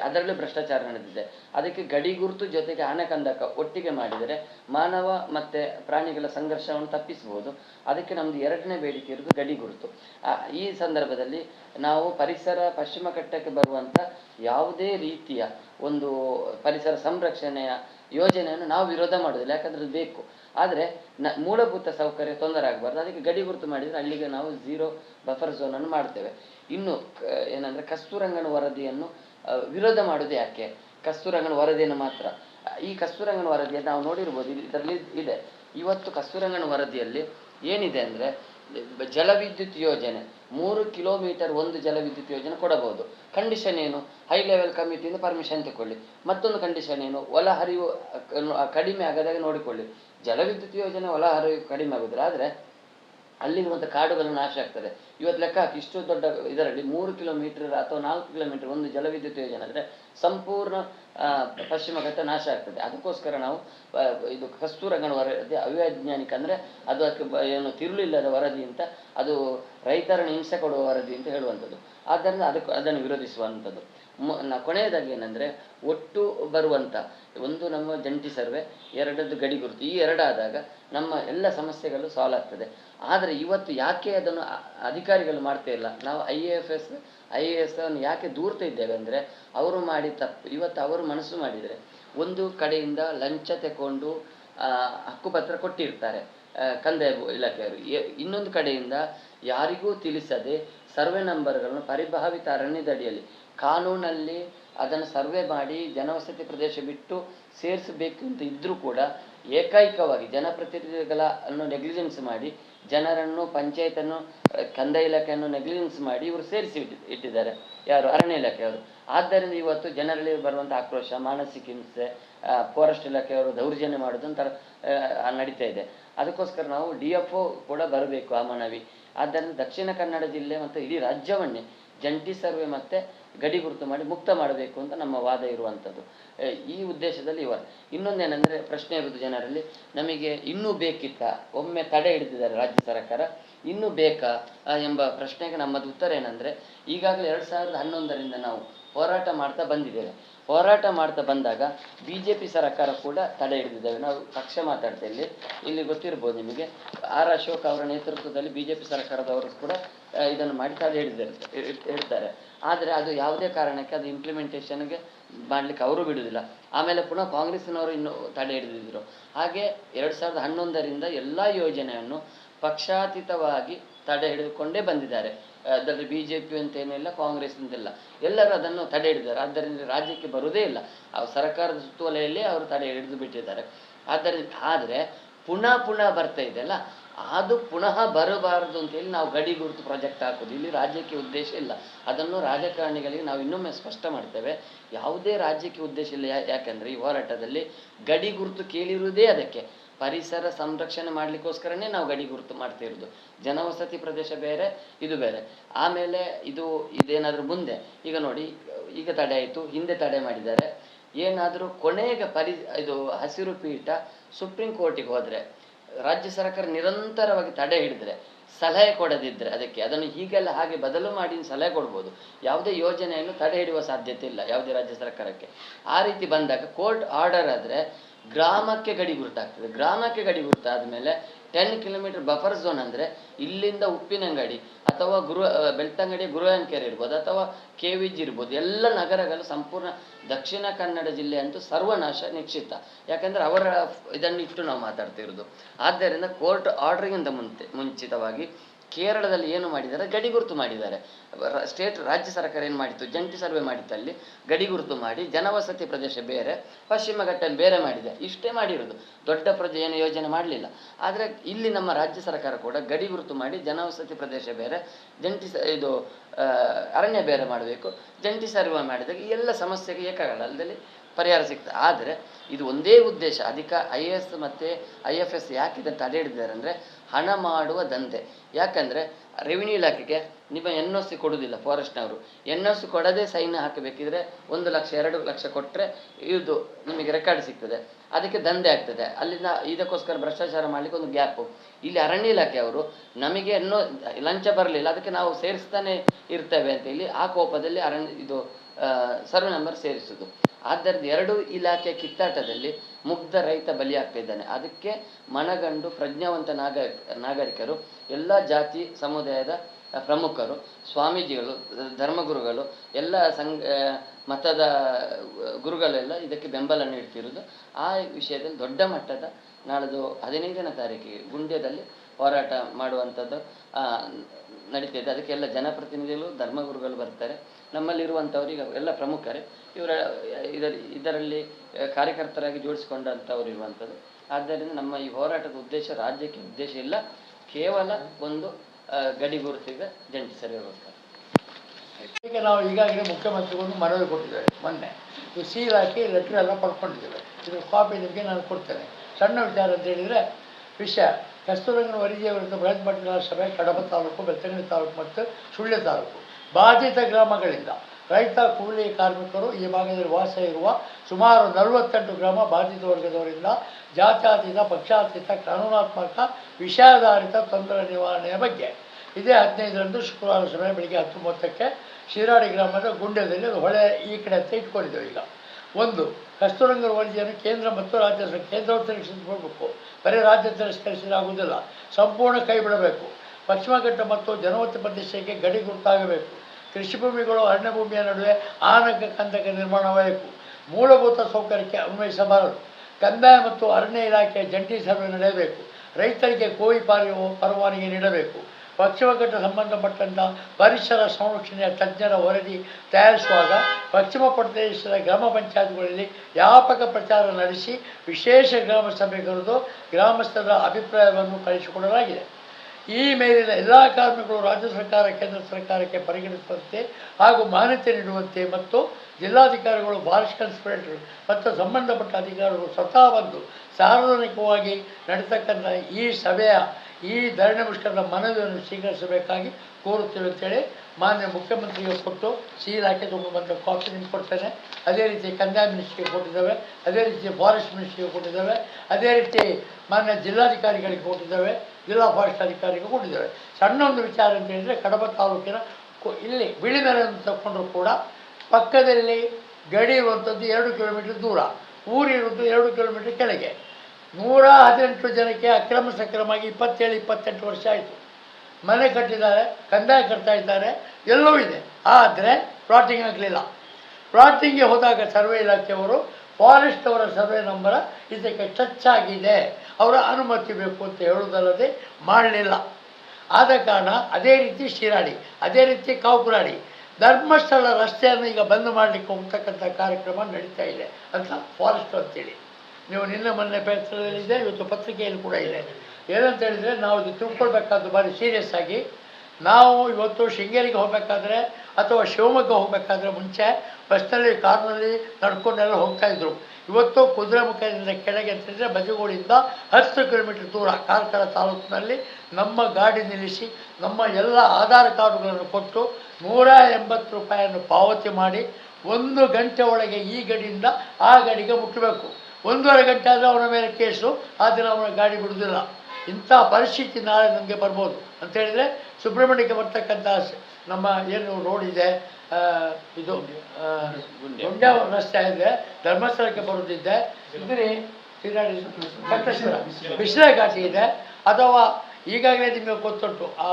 ಅದರಲ್ಲೂ ಭ್ರಷ್ಟಾಚಾರ ನಡೆದಿದೆ. ಅದಕ್ಕೆ ಗಡಿ ಗುರುತು ಜೊತೆಗೆ ಆನೆಕಂದಕ ಒಟ್ಟಿಗೆ ಮಾಡಿದರೆ ಮಾನವ ಮತ್ತೆ ಪ್ರಾಣಿಗಳ ಸಂಘರ್ಷವನ್ನು ತಪ್ಪಿಸಬಹುದು. ಅದಕ್ಕೆ ನಮ್ದು ಎರಡನೇ ಬೇಡಿಕೆ ಇರುವುದು ಗಡಿ ಗುರುತು. ಈ ಸಂದರ್ಭದಲ್ಲಿ ನಾವು ಪರಿಸರ ಪಶ್ಚಿಮ ಘಟ್ಟಕ್ಕೆ ಬರುವಂತ ಯಾವುದೇ ರೀತಿಯ ಒಂದು ಪರಿಸರ ಸಂರಕ್ಷಣೆಯ ಯೋಜನೆಯನ್ನು ನಾವು ವಿರೋಧ ಮಾಡೋದಿಲ್ಲ ಯಾಕಂದ್ರೆ ಬೇಕು. ಆದರೆ ನ, ಮೂಲಭೂತ ಸೌಕರ್ಯ ತೊಂದರೆ ಆಗಬಾರ್ದು. ಅದಕ್ಕೆ ಗಡಿ ಗುರುತು ಮಾಡಿದರೆ ಅಲ್ಲಿಗೆ ನಾವು ಝೀರೋ ಬಫರ್ ಝೋನನ್ನು ಮಾಡ್ತೇವೆ. ಇನ್ನು ಏನಂದ್ರೆ ಕಸ್ತೂರಂಗನ ವರದಿಯನ್ನು ವಿರೋಧ ಮಾಡೋದು ಯಾಕೆ? ಕಸ್ತೂರಂಗನ ವರದಿಯನ್ನು ಮಾತ್ರ. ಈ ಕಸ್ತೂರಂಗನ ವರದಿಯನ್ನು ನಾವು ನೋಡಿರ್ಬೋದು, ಇದರಲ್ಲಿ ಇದೆ. ಇವತ್ತು ಕಸ್ತೂರಂಗನ ವರದಿಯಲ್ಲಿ ಏನಿದೆ ಅಂದರೆ, ಜಲವಿದ್ಯುತ್ ಯೋಜನೆ, ಮೂರು ಕಿಲೋಮೀಟರ್ ಒಂದು ಜಲವಿದ್ಯುತ್ ಯೋಜನೆ ಕೊಡಬಹುದು. ಕಂಡೀಷನ್ ಏನು? ಹೈ ಲೆವೆಲ್ ಕಮಿಟಿಯಿಂದ ಪರ್ಮಿಷನ್ ತಗೊಳ್ಳಿ ಮತ್ತೊಂದು ಕಂಡೀಷನ್ ಏನು? ಒಲ ಹರಿವು ಕಡಿಮೆ ಆಗದಾಗ ನೋಡಿಕೊಳ್ಳಿ. ಜಲವಿದ್ಯುತ್ ಯೋಜನೆ ಒಲ ಹರಿವು ಕಡಿಮೆ ಆಗುದ್ರೆ ಆದರೆ ಅಲ್ಲಿರುವಂಥ ಕಾಡುಗಳು ನಾಶ ಆಗ್ತದೆ. ಇವತ್ತು ಲೆಕ್ಕ ಹಾಕಿ ಇಷ್ಟು ದೊಡ್ಡ ಇದರಲ್ಲಿ ಮೂರು ಕಿಲೋಮೀಟರ್ ಅಥವಾ ನಾಲ್ಕು ಕಿಲೋಮೀಟರ್ ಒಂದು ಜಲವಿದ್ಯುತ್ ಯೋಜನೆ ಅಂದರೆ ಸಂಪೂರ್ಣ ಪಶ್ಚಿಮ ಘಟ್ಟ ನಾಶ ಆಗ್ತದೆ. ಅದಕ್ಕೋಸ್ಕರ ನಾವು ಇದು ಕಸ್ತೂರಂಗನ ವರದಿ ಅವೈಜ್ಞಾನಿಕ ಅಂದರೆ ಅದು ಅದಕ್ಕೆ ಏನು ತಿರುಳಿಲ್ಲದ ವರದಿ ಅಂತ, ಅದು ರೈತರನ್ನು ಹಿಂಸೆ ಕೊಡುವ ವರದಿ ಅಂತ ಹೇಳುವಂಥದ್ದು. ಆದ್ದರಿಂದ ಅದಕ್ಕೆ, ಅದನ್ನು ವಿರೋಧಿಸುವಂಥದ್ದು. ಕೊನೆಯದಾಗಿ ಏನಂದರೆ ಒಟ್ಟು ಬರುವಂಥ ಒಂದು ನಮ್ಮ ಜಂಟಿ ಸರ್ವೆ ಎರಡದ್ದು ಗಡಿ ಗುರುತು ಈ ಎರಡಾದಾಗ ನಮ್ಮ ಎಲ್ಲ ಸಮಸ್ಯೆಗಳು ಸಾಲ್ವ್ ಆಗ್ತದೆ. ಆದರೆ ಇವತ್ತು ಯಾಕೆ ಅದನ್ನು ಅಧಿಕಾರಿಗಳು ಮಾಡ್ತಾ ಇಲ್ಲ? ನಾವು I A F S I A S ಅನ್ನು ಯಾಕೆ ದೂರ್ತಾ ಇದ್ದೇವೆ ಅಂದರೆ ಅವರು ಮಾಡಿ ತಪ್ಪು ಇವತ್ತು ಅವರು ಮನಸ್ಸು ಮಾಡಿದರೆ ಒಂದು ಕಡೆಯಿಂದ ಲಂಚ ತಗೊಂಡು ಆ, ಹಕ್ಕುಪತ್ರ ಕೊಟ್ಟಿರ್ತಾರೆ ಕಂದಾಯ ಇಲಾಖೆಯವರು. ಇನ್ನೊಂದು ಕಡೆಯಿಂದ ಯಾರಿಗೂ ತಿಳಿಸದೆ ಸರ್ವೆ ನಂಬರ್ಗಳನ್ನು ಪರಿಭಾವಿತ ಅರಣ್ಯದಡಿಯಲ್ಲಿ, ಕಾನೂನಲ್ಲಿ ಅದನ್ನು ಸರ್ವೆ ಮಾಡಿ ಜನವಸತಿ ಪ್ರದೇಶ ಬಿಟ್ಟು ಸೇರಿಸಬೇಕು ಅಂತ ಇದ್ದರೂ ಕೂಡ ಏಕೈಕವಾಗಿ ಜನಪ್ರತಿನಿಧಿಗಳ ಅನ್ನು ನೆಗ್ಲಿಜೆನ್ಸ್ ಮಾಡಿ, ಜನರನ್ನು, ಪಂಚಾಯತನ್ನು ಕಂದ ಕಂದಾಯ ಇಲಾಖೆಯನ್ನು ನೆಗ್ಲಿಜೆನ್ಸ್ ಮಾಡಿ ಇವರು ಸೇರಿಸಿ ಇಟ್ಟಿದ್ದಾರೆ. ಯಾರು? ಅರಣ್ಯ ಇಲಾಖೆಯವರು. ಆದ್ದರಿಂದ ಇವತ್ತು ಜನರಲ್ಲಿ ಬರುವಂಥ ಆಕ್ರೋಶ, ಮಾನಸಿಕ ಹಿಂಸೆ ಫಾರೆಸ್ಟ್ ಇಲಾಖೆಯವರು ದೌರ್ಜನ್ಯ ಮಾಡೋದು ಒಂಥರ ನಡೀತಾ ಇದೆ. ಅದಕ್ಕೋಸ್ಕರ ನಾವು ಡಿ ಎಫ್ ಒ ಕೂಡ ಬರಬೇಕು ಆ ಮನವಿ. ಆದ್ದರಿಂದ ದಕ್ಷಿಣ ಕನ್ನಡ ಜಿಲ್ಲೆ ಮತ್ತು ಇಡೀ ರಾಜ್ಯವನ್ನೇ ಜಂಟಿ ಸರ್ವೆ ಮತ್ತೆ ಗಡಿ ಗುರುತು ಮಾಡಿ ಮುಕ್ತ ಮಾಡಬೇಕು ಅಂತ ನಮ್ಮ ವಾದ ಇರುವಂಥದ್ದು. ಈ ಉದ್ದೇಶದಲ್ಲಿ ಇವ ಇನ್ನೊಂದೇನೆಂದರೆ ಪ್ರಶ್ನೆ ಇರುವುದು ಜನರಲ್ಲಿ, ನಮಗೆ ಇನ್ನೂ ಬೇಕಿತ್ತ? ಒಮ್ಮೆ ತಡೆ ಹಿಡಿದಿದ್ದಾರೆ ರಾಜ್ಯ ಸರ್ಕಾರ. ಇನ್ನೂ ಬೇಕಾ? ಎಂಬ ಪ್ರಶ್ನೆಗೆ ನಮ್ಮದು ಉತ್ತರ ಏನಂದರೆ, ಈಗಾಗಲೇ ಎರಡು ಸಾವಿರದ ಹನ್ನೊಂದರಿಂದ ನಾವು ಹೋರಾಟ ಮಾಡ್ತಾ ಬಂದಿದ್ದೇವೆ. ಹೋರಾಟ ಮಾಡ್ತಾ ಬಂದಾಗ ಬಿ ಜೆ ಪಿ ಸರ್ಕಾರ ಕೂಡ ತಡೆ ಹಿಡಿದಿದ್ದೇವೆ. ನಾವು ಪಕ್ಷ ಮಾತಾಡ್ತಾ ಇಲ್ಲಿ ಇಲ್ಲಿ ಗೊತ್ತಿರ್ಬೋದು ನಿಮಗೆ, ಆರ್ ಅಶೋಕ್ ಅವರ ನೇತೃತ್ವದಲ್ಲಿ ಬಿ ಜೆ ಪಿ ಸರ್ಕಾರದವರು ಕೂಡ ಇದನ್ನು ಮಾಡಿ ತಡೆ ಹಿಡಿದಿರ್ತಾರೆ ಹೇಳ್ತಾರೆ ಆದರೆ ಅದು ಯಾವುದೇ ಕಾರಣಕ್ಕೆ ಅದು ಇಂಪ್ಲಿಮೆಂಟೇಷನ್ಗೆ ಮಾಡಲಿಕ್ಕೆ ಅವರು ಬಿಡುವುದಿಲ್ಲ. ಆಮೇಲೆ ಪುನಃ ಕಾಂಗ್ರೆಸ್ನವರು ಇನ್ನು ತಡೆ ಹಿಡಿದಿದ್ರು. ಹಾಗೆ ಎರಡು ಸಾವಿರದ ಹನ್ನೊಂದರಿಂದ ಎಲ್ಲ ಯೋಜನೆಯನ್ನು ಪಕ್ಷಾತೀತವಾಗಿ ತಡೆ ಹಿಡಿದುಕೊಂಡೇ ಬಂದಿದ್ದಾರೆ. ಅದರಲ್ಲಿ ಬಿ ಜೆ ಪಿ ಅಂತ ಏನಿಲ್ಲ ಕಾಂಗ್ರೆಸ್ ಅಂತಿಲ್ಲ. ಎಲ್ಲರೂ ಅದನ್ನು ತಡೆ ಹಿಡಿದಾರೆ ಆದ್ದರಿಂದ ರಾಜ್ಯಕ್ಕೆ ಬರುವುದೇ ಇಲ್ಲ. ಆ, ಸರ್ಕಾರದ ಸುತ್ತೋಲೆಯಲ್ಲಿ ಅವರು ತಡೆ ಹಿಡಿದು ಬಿಟ್ಟಿದ್ದಾರೆ. ಆದ್ದರಿಂದ ಆದರೆ ಪುನಃ ಪುನಃ ಬರ್ತಾ ಇದೆಯಲ್ಲ ಅದು ಪುನಃ ಬರಬಾರದು ಅಂತೇಳಿ ನಾವು ಗಡಿ ಗುರುತು ಪ್ರಾಜೆಕ್ಟ್ ಹಾಕೋದು. ಇಲ್ಲಿ ರಾಜ್ಯಕ್ಕೆ ಉದ್ದೇಶ ಇಲ್ಲ. ಅದನ್ನು ರಾಜಕಾರಣಿಗಳಿಗೆ ನಾವು ಇನ್ನೊಮ್ಮೆ ಸ್ಪಷ್ಟ ಮಾಡ್ತೇವೆ. ಯಾವುದೇ ರಾಜ್ಯಕ್ಕೆ ಉದ್ದೇಶ ಇಲ್ಲ. ಯಾಕೆಂದ್ರೆ ಯಾಕಂದ್ರೆ ಈ ಹೋರಾಟದಲ್ಲಿ ಗಡಿ ಗುರುತು ಕೇಳಿರುವುದೇ ಅದಕ್ಕೆ. ಪರಿಸರ ಸಂರಕ್ಷಣೆ ಮಾಡಲಿಕ್ಕೋಸ್ಕರನೇ ನಾವು ಗಡಿ ಗುರುತು ಮಾಡ್ತಾ ಇರೋದು ಜನವಸತಿ ಪ್ರದೇಶ ಬೇರೆ, ಇದು ಬೇರೆ. ಆಮೇಲೆ ಇದು ಇದೇನಾದರೂ ಮುಂದೆ. ಈಗ ನೋಡಿ, ಈಗ ತಡೆ ಆಯಿತು. ಹಿಂದೆ ತಡೆ ಮಾಡಿದ್ದಾರೆ. ಏನಾದರೂ ಕೊನೆಗೆ ಪರಿ ಇದು ಹಸಿರು ಪೀಠ ಸುಪ್ರೀಂ ಕೋರ್ಟಿಗೆ ಹೋದರೆ ರಾಜ್ಯ ಸರ್ಕಾರ ನಿರಂತರವಾಗಿ ತಡೆ ಹಿಡಿದ್ರೆ, ಸಲಹೆ ಕೊಡದಿದ್ದರೆ ಅದಕ್ಕೆ ಅದನ್ನು ಹೀಗೆಲ್ಲ ಹಾಗೆ ಬದಲು ಮಾಡಿ ಸಲಹೆ ಕೊಡ್ಬೋದು. ಯಾವುದೇ ಯೋಜನೆಯನ್ನು ತಡೆ ಹಿಡಿಯುವ ಸಾಧ್ಯತೆ ಇಲ್ಲ ಯಾವುದೇ ರಾಜ್ಯ ಸರ್ಕಾರಕ್ಕೆ. ಆ ರೀತಿ ಬಂದಾಗ ಕೋರ್ಟ್ ಆರ್ಡರ್ ಆದರೆ ಗ್ರಾಮಕ್ಕೆ ಗಡಿ ಗುರುತಾಗ್ತದೆ. ಗ್ರಾಮಕ್ಕೆ ಗಡಿ ಗುರುತಾದ ಮೇಲೆ ಟೆನ್ ಕಿಲೋಮೀಟರ್ ಬಫರ್ ಝೋನ್ ಅಂದರೆ ಇಲ್ಲಿಂದ ಉಪ್ಪಿನಂಗಡಿ ಅಥವಾ ಗುರು ಬೆಳ್ತಂಗಡಿ ಗುರುವಾನ್ಕೆರೆ ಇರ್ಬೋದು, ಅಥವಾ ಕೆ ವಿ ಜಿ ಇರ್ಬೋದು, ಎಲ್ಲ ನಗರಗಳು ಸಂಪೂರ್ಣ ದಕ್ಷಿಣ ಕನ್ನಡ ಜಿಲ್ಲೆ ಅಂತೂ ಸರ್ವನಾಶ ನಿಶ್ಚಿತ ಯಾಕಂದ್ರೆ ಅವರ ಇದನ್ನಿಟ್ಟು ನಾವು ಮಾತಾಡ್ತಿರೋದು. ಆದ್ದರಿಂದ ಕೋರ್ಟ್ ಆರ್ಡರ್ಗಿಂತ ಮುಂಚೆ, ಮುಂಚಿತವಾಗಿ ಕೇರಳದಲ್ಲಿ ಏನು ಮಾಡಿದ್ದಾರೆ? ಗಡಿ ಗುರುತು ಮಾಡಿದ್ದಾರೆ. ಸ್ಟೇಟ್ ರಾಜ್ಯ ಸರ್ಕಾರ ಏನು ಮಾಡಿತ್ತು? ಜಂಟಿ ಸರ್ವೆ ಮಾಡಿತ್ತಲ್ಲಿ ಗಡಿ ಗುರುತು ಮಾಡಿ, ಜನವಸತಿ ಪ್ರದೇಶ ಬೇರೆ, ಪಶ್ಚಿಮ ಘಟ್ಟ ಬೇರೆ ಮಾಡಿದೆ. ಇಷ್ಟೇ ಮಾಡಿರೋದು. ದೊಡ್ಡ ಪ್ರಜೆ ಏನು ಯೋಜನೆ ಮಾಡಲಿಲ್ಲ. ಆದರೆ ಇಲ್ಲಿ ನಮ್ಮ ರಾಜ್ಯ ಸರ್ಕಾರ ಕೂಡ ಗಡಿ ಗುರುತು ಮಾಡಿ, ಜನವಸತಿ ಪ್ರದೇಶ ಬೇರೆ, ಜಂಟಿ ಇದು ಅರಣ್ಯ ಬೇರೆ ಮಾಡಬೇಕು. ಜಂಟಿ ಸರ್ವೆ ಮಾಡಿದಾಗ ಎಲ್ಲ ಸಮಸ್ಯೆಗೆ ಏಕಕಾಲದಲ್ಲಿ ಪರಿಹಾರ ಸಿಗ್ತದೆ. ಆದರೆ ಇದು ಒಂದೇ ಉದ್ದೇಶ. ಅಧಿಕ, ಐ ಎ ಎಸ್ ಮತ್ತು ಐ ಎಫ್ ಎಸ್ ಯಾಕಿದೆ ತಡೆ ಹಿಡಿದಿದ್ದಾರೆ ಅಂದರೆ ಹಣ ಮಾಡುವ ದಂಧೆ. ಯಾಕಂದರೆ ರೆವಿನ್ಯೂ ಇಲಾಖೆಗೆ ನಿಮ್ಮ ಎನ್ ಒ ಸಿ ಕೊಡುವುದಿಲ್ಲ ಫಾರೆಸ್ಟ್ನವರು ಎನ್ ಒ ಸಿ ಕೊಡದೆ ಸೈನ್ ಹಾಕಬೇಕಿದ್ರೆ ಒಂದು ಲಕ್ಷ, ಎರಡು ಲಕ್ಷ ಕೊಟ್ಟರೆ ಇದು ನಿಮಗೆ ರೆಕಾರ್ಡ್ ಸಿಗ್ತದೆ. ಅದಕ್ಕೆ ದಂಧೆ ಆಗ್ತದೆ. ಅಲ್ಲಿಂದ ಇದಕ್ಕೋಸ್ಕರ ಭ್ರಷ್ಟಾಚಾರ ಮಾಡಲಿಕ್ಕೆ ಒಂದು ಗ್ಯಾಪು. ಇಲ್ಲಿ ಅರಣ್ಯ ಇಲಾಖೆ ಅವರು ನಮಗೆ ಇನ್ನೂ ಲಂಚ ಬರಲಿಲ್ಲ, ಅದಕ್ಕೆ ನಾವು ಸೇರಿಸ್ತಾನೆ ಇರ್ತೇವೆ ಅಂತ ಹೇಳಿ ಆ ಕೋಪದಲ್ಲಿ ಅರಣ್ಯ ಇದು ಸರ್ವೆ ನಂಬರ್ ಸೇರಿಸುವುದು ಆದ್ದರಿಂದ ಎರಡು ಇಲಾಖೆ ಕಿತ್ತಾಟದಲ್ಲಿ ಮುಗ್ಧ ರೈತ ಬಲಿಯಾಗ್ತಾ ಇದ್ದಾನೆ. ಅದಕ್ಕೆ ಮನಗಂಡು ಪ್ರಜ್ಞಾವಂತ ನಾಗ, ನಾಗರಿಕರು, ಎಲ್ಲ ಜಾತಿ ಸಮುದಾಯದ ಪ್ರಮುಖರು, ಸ್ವಾಮೀಜಿಗಳು ಧರ್ಮಗುರುಗಳು, ಎಲ್ಲ ಸಂಘ ಮತದ ಗುರುಗಳೆಲ್ಲ ಇದಕ್ಕೆ ಬೆಂಬಲ ನೀಡ್ತಿರೋದು. ಆ ವಿಷಯದಲ್ಲಿ ದೊಡ್ಡ ಮಟ್ಟದ ನಾಳೆದು ಹದಿನೈದನೇ ತಾರೀಕಿಗೆ ಗುಂಡ್ಯದಲ್ಲಿ ಹೋರಾಟ ಮಾಡುವಂಥದ್ದು ನಡೀತಿದೆ. ಅದಕ್ಕೆಲ್ಲ ಜನಪ್ರತಿನಿಧಿಗಳು, ಧರ್ಮಗುರುಗಳು ಬರ್ತಾರೆ. ನಮ್ಮಲ್ಲಿರುವಂಥವ್ರು ಈಗ ಎಲ್ಲ ಪ್ರಮುಖರೇ. ಇವರ, ಇದರ, ಇದರಲ್ಲಿ ಕಾರ್ಯಕರ್ತರಾಗಿ ಜೋಡಿಸಿಕೊಂಡಂಥವ್ರು ಇರುವಂಥದ್ದು. ಆದ್ದರಿಂದ ನಮ್ಮ ಈ ಹೋರಾಟದ ಉದ್ದೇಶ, ರಾಜ್ಯಕ್ಕೆ ಉದ್ದೇಶ ಇಲ್ಲ. ಕೇವಲ ಒಂದು ಗಡಿ ಗುರುತಿದೆ ಜಂಟಿ ಸರ್ವೆಗೋಸ್ಕರ. ಈಗ ನಾವು ಈಗಾಗಲೇ ಮುಖ್ಯಮಂತ್ರಿಗೊಂದು ಮನವಿ ಕೊಟ್ಟಿದ್ದೇವೆ ಮೊನ್ನೆ. ಇದು ಸೀಲ್ ಹಾಕಿ ಲೆಟ್ರ್ ಎಲ್ಲ ಪಡ್ಕೊಂಡಿದ್ದೇವೆ ಇದು ಕಾಪಿ ನಿಮಗೆ ನಾನು ಕೊಡ್ತೇನೆ. ಸಣ್ಣ ವಿಚಾರ ಅಂತ ಹೇಳಿದರೆ, ವಿಷಯ ಕಸ್ತೂರಂಗನ ವರಿಜಿಯ ವಿರುದ್ಧ ಬೃಹತ್ ಸಭೆ ಕಡಬ ತಾಲೂಕು, ಬೆಳ್ತಂಗಡಿ ತಾಲೂಕು ಮತ್ತು ಸುಳ್ಯ ತಾಲೂಕು. ಬಾಧಿತ ಗ್ರಾಮಗಳಿಂದ ರೈತ ಕೂಲಿ ಕಾರ್ಮಿಕರು ಈ ಭಾಗದಲ್ಲಿ ವಾಸ ಇರುವ ಸುಮಾರು ನಲವತ್ತೆಂಟು ಗ್ರಾಮ ಬಾಧಿತ ವರ್ಗದವರಿಂದ ಜಾತ್ಯಾತೀತ, ಪಕ್ಷಾತೀತ, ಕಾನೂನಾತ್ಮಕ, ವಿಷಯಾಧಾರಿತ ತೊಂದರೆ ನಿವಾರಣೆಯ ಬಗ್ಗೆ. ಇದೇ ಹದಿನೈದರಂದು ಶುಕ್ರವಾರ ಸಮಯ ಬೆಳಿಗ್ಗೆ ಹತ್ತು ಮೂವತ್ತಕ್ಕೆ ಶಿರಾಡಿ ಗ್ರಾಮದ ಗುಂಡ್ಯದಲ್ಲಿ ಅದು ಹೊಳೆ ಈ ಕಡೆ ಅಂತ ಇಟ್ಕೊಂಡಿದ್ದೇವೆ ಈಗ. ಒಂದು, ಕಸ್ತೂರಂಗರ ವರದಿಯನ್ನು ಕೇಂದ್ರ ಮತ್ತು ರಾಜ್ಯ ಸರ್- ಕೇಂದ್ರವು ತಿರಸ್ಕರಿಸಬೇಕು ಬರೀ ರಾಜ್ಯ ತಿರಸ್ಕರಿಸಲಾಗುವುದಿಲ್ಲ ಸಂಪೂರ್ಣ ಕೈ ಬಿಡಬೇಕು ಪಶ್ಚಿಮ ಘಟ್ಟ ಮತ್ತು ಜನವತಿ ಪ್ರದೇಶಕ್ಕೆ ಗಡಿ ಗುರುತಾಗಬೇಕು. ಕೃಷಿ ಭೂಮಿಗಳು ಅರಣ್ಯ ಭೂಮಿಯ ನಡುವೆ ಆನಕ ಕಂದಕ ನಿರ್ಮಾಣವಾಗಬೇಕು ಮೂಲಭೂತ ಸೌಕರ್ಯಕ್ಕೆ ಅನ್ವಯಿಸಬಾರದು. ಕಂದಾಯ ಮತ್ತು ಅರಣ್ಯ ಇಲಾಖೆಯ ಜಂಟಿ ಸರ್ವೆ ನಡೆಯಬೇಕು. ರೈತರಿಗೆ ಕೋವಿ ಪಾರಿ ಪರವಾನಗಿ ನೀಡಬೇಕು. ಪಶ್ಚಿಮಘಟ್ಟ ಸಂಬಂಧಪಟ್ಟಂಥ ಪರಿಸರ ಸಂರಕ್ಷಣೆಯ ತಜ್ಞರ ವರದಿ ತಯಾರಿಸುವಾಗ ಪಶ್ಚಿಮ ಪ್ರದೇಶದ ಗ್ರಾಮ ಪಂಚಾಯತ್ಗಳಲ್ಲಿ ವ್ಯಾಪಕ ಪ್ರಚಾರ ನಡೆಸಿ ವಿಶೇಷ ಗ್ರಾಮ ಸಭೆ ಕರೆದು ಗ್ರಾಮಸ್ಥರ ಅಭಿಪ್ರಾಯವನ್ನು ಕಳಿಸಿಕೊಡಲಾಗಿದೆ. ಈ ಮೇಲಿನ ಎಲ್ಲ ಕಾರ್ಮಿಕರು ರಾಜ್ಯ ಸರ್ಕಾರ, ಕೇಂದ್ರ ಸರ್ಕಾರಕ್ಕೆ ಪರಿಗಣಿಸುವಂತೆ ಹಾಗೂ ಮಾನ್ಯತೆ ನೀಡುವಂತೆ ಮತ್ತು ಜಿಲ್ಲಾಧಿಕಾರಿಗಳು ಫಾರೆಸ್ಟ್ ಕನ್ಸ್ಪಿರೇಟರ್ ಮತ್ತು ಸಂಬಂಧಪಟ್ಟ ಅಧಿಕಾರಿಗಳು ಸ್ವತಃ ಬಂದು ಸಾರ್ವಜನಿಕವಾಗಿ ನಡೆತಕ್ಕಂಥ ಈ ಸಭೆಯ ಈ ಧರಣಿ ಮುಷ್ಕರದ ಮನವಿಯನ್ನು ಸ್ವೀಕರಿಸಬೇಕಾಗಿ ಕೋರುತ್ತೇವೆ ಅಂತೇಳಿ ಮಾನ್ಯ ಮುಖ್ಯಮಂತ್ರಿಗೆ ಕೊಟ್ಟು ಸಿ ಇಲಾಖೆ ತಗೊಂಡು ಬಂದ ಕಾಪಿ ನಿಮ್ಗೆ ಕೊಡ್ತೇನೆ. ಅದೇ ರೀತಿ ಕಂದಾಯ ಮಿನಿಸ್ಟ್ರಿಗೆ ಕೊಟ್ಟಿದ್ದಾವೆ. ಅದೇ ರೀತಿ ಫಾರೆಸ್ಟ್ ಮಿನಿಸ್ಟ್ರಿಗೆ ಕೊಟ್ಟಿದ್ದಾವೆ. ಅದೇ ರೀತಿ ಮಾನ್ಯ ಜಿಲ್ಲಾಧಿಕಾರಿಗಳಿಗೆ ಕೊಟ್ಟಿದ್ದಾವೆ. ಜಿಲ್ಲಾ ಫಾರೆಸ್ಟ್ ಅಧಿಕಾರಿಗೆ ಕೊಟ್ಟಿದ್ದಾರೆ ಸಣ್ಣ ಒಂದು ವಿಚಾರ ಅಂತ ಹೇಳಿದರೆ ಕಡಬ ತಾಲೂಕಿನ ಇಲ್ಲಿ ಇಲ್ಲಿ ಅಂತ ತಗೊಂಡ್ರು ಕೂಡ ಪಕ್ಕದಲ್ಲಿ ಗಡಿ ಇರುವಂಥದ್ದು ಎರಡು ಕಿಲೋಮೀಟರ್ ದೂರ. ಊರಿರುವುದು ಎರಡು ಕಿಲೋಮೀಟರ್ ಕೆಳಗೆ. ನೂರ ಹದಿನೆಂಟು ಜನಕ್ಕೆ ಅಕ್ರಮ ಸಕ್ರಮವಾಗಿ ಇಪ್ಪತ್ತೇಳು, ಇಪ್ಪತ್ತೆಂಟು ವರ್ಷ ಆಯಿತು. ಮನೆ ಕಟ್ಟಿದ್ದಾರೆ, ಕಂದಾಯ ಕಟ್ತಾ ಇದ್ದಾರೆ ಎಲ್ಲವೂ ಇದೆ. ಆದರೆ ಪ್ಲಾಟಿಂಗ್ ಆಗಲಿಲ್ಲ. ಪ್ಲಾಟಿಂಗ್ಗೆ ಹೋದಾಗ ಸರ್ವೆ ಇಲಾಖೆಯವರು ಫಾರೆಸ್ಟ್ ಅವರ ಸರ್ವೆ ನಂಬರ ಇದಕ್ಕೆ ಟಚ್ ಆಗಿದೆ. ಅವರ ಅನುಮತಿ ಬೇಕು ಅಂತ ಹೇಳೋದಲ್ಲದೆ ಮಾಡಲಿಲ್ಲ. ಆದ ಕಾರಣ ಅದೇ ರೀತಿ ಶಿರಾಡಿ, ಅದೇ ರೀತಿ ಕಾವುಪುರಾಡಿ ಧರ್ಮಸ್ಥಳ ರಸ್ತೆಯನ್ನು ಈಗ ಬಂದ್ ಮಾಡಲಿಕ್ಕೆ ಹೋಗ್ತಕ್ಕಂಥ ಕಾರ್ಯಕ್ರಮ ನಡೀತಾ ಇದೆ ಅಂತ ಫಾರೆಸ್ಟ್ ಅಂತೇಳಿ. ನೀವು ನಿನ್ನೆ ಮೊನ್ನೆ ಪೇಪರ್ನಲ್ಲಿದೆ ಇವತ್ತು ಪತ್ರಿಕೆಯಲ್ಲಿ ಕೂಡ ಇದೆ. ಏನಂತ ಹೇಳಿದರೆ ನಾವು ಇದು ತಿಳ್ಕೊಳ್ಬೇಕಾದ್ದು ಭಾರಿ ಸೀರಿಯಸ್ ಆಗಿ, ನಾವು ಇವತ್ತು ಶೃಂಗೇರಿಗೆ ಹೋಗಬೇಕಾದ್ರೆ ಅಥವಾ ಶಿವಮೊಗ್ಗ ಹೋಗಬೇಕಾದ್ರೆ ಮುಂಚೆ ಬಸ್ನಲ್ಲಿ ಕಾರ್ನಲ್ಲಿ ನಡ್ಕೊಂಡೆಲ್ಲ ಹೋಗ್ತಾ ಇದ್ರು. ಇವತ್ತು ಕುದುರೆಮುಖದಿಂದ ಕೆಳಗೆ ಅಂತಂದರೆ ಬಜಗೋಡಿಂದ ಹತ್ತು ಕಿಲೋಮೀಟರ್ ದೂರ ಕಾರ್ಕಳ ತಾಲೂಕಿನಲ್ಲಿ ನಮ್ಮ ಗಾಡಿ ನಿಲ್ಲಿಸಿ ನಮ್ಮ ಎಲ್ಲ ಆಧಾರ್ ಕಾರ್ಡುಗಳನ್ನು ಕೊಟ್ಟು ನೂರ ಎಂಬತ್ತು ರೂಪಾಯಿಯನ್ನು ಪಾವತಿ ಮಾಡಿ ಒಂದು ಗಂಟೆ ಒಳಗೆ ಈ ಗಡಿಯಿಂದ ಆ ಗಡಿಗೆ ಮುಟ್ಟಬೇಕು ಒಂದೂವರೆ ಗಂಟೆ ಆದರೆ ಅವನ ಮೇಲೆ ಕೇಸು, ಆ ದಿನ ಅವನ ಗಾಡಿ ಬಿಡುವುದಿಲ್ಲ ಇಂಥ ಪರಿಸ್ಥಿತಿ ನಾಳೆ ನಮಗೆ ಬರ್ಬೋದು ಅಂತ ಹೇಳಿದರೆ ಸುಬ್ರಹ್ಮಣ್ಯಕ್ಕೆ ಬರ್ತಕ್ಕಂಥ ನಮ್ಮ ಏನು ರೋಡ್ ಇದೆ. ಗುಂಡ್ಯ ರಸ್ತೆ ಇದೆ ಧರ್ಮಸ್ಥಳಕ್ಕೆ ಬರುತ್ತಿದ್ದೆ ಸಂಕಷ್ಟಪುರ ಬಿಸಿಲೆ ಘಾಟಿ ಇದೆ. ಅಥವಾ ಈಗಾಗಲೇ ನಿಮಗೆ ಗೊತ್ತುಂಟು ಆ